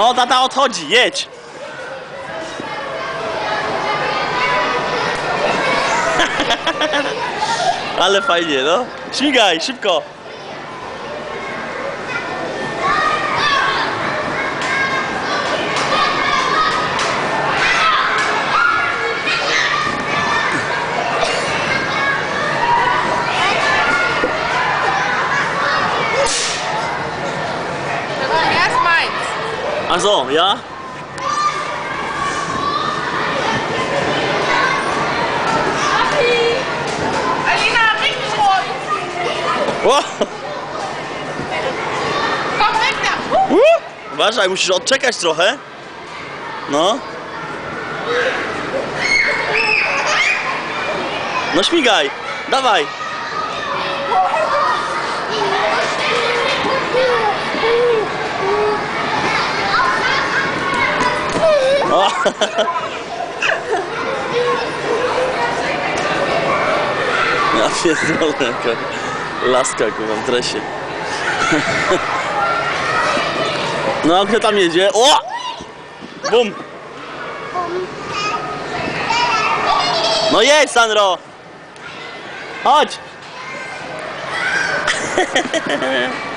No, tata odchodzi, jedź. Ale fajnie, no. Śmigaj, szybko. Erst meins. A so, ja? Alina, bring mich rot. O! Komm. Uh. Uh! Uważaj, musisz odczekać trochę. No. No śmigaj, dawaj. O! Ja pierdolę, jaka laska kurwa w dresie. No, kto tam jedzie? O! Bum! No jedź, Sandro! Chodź!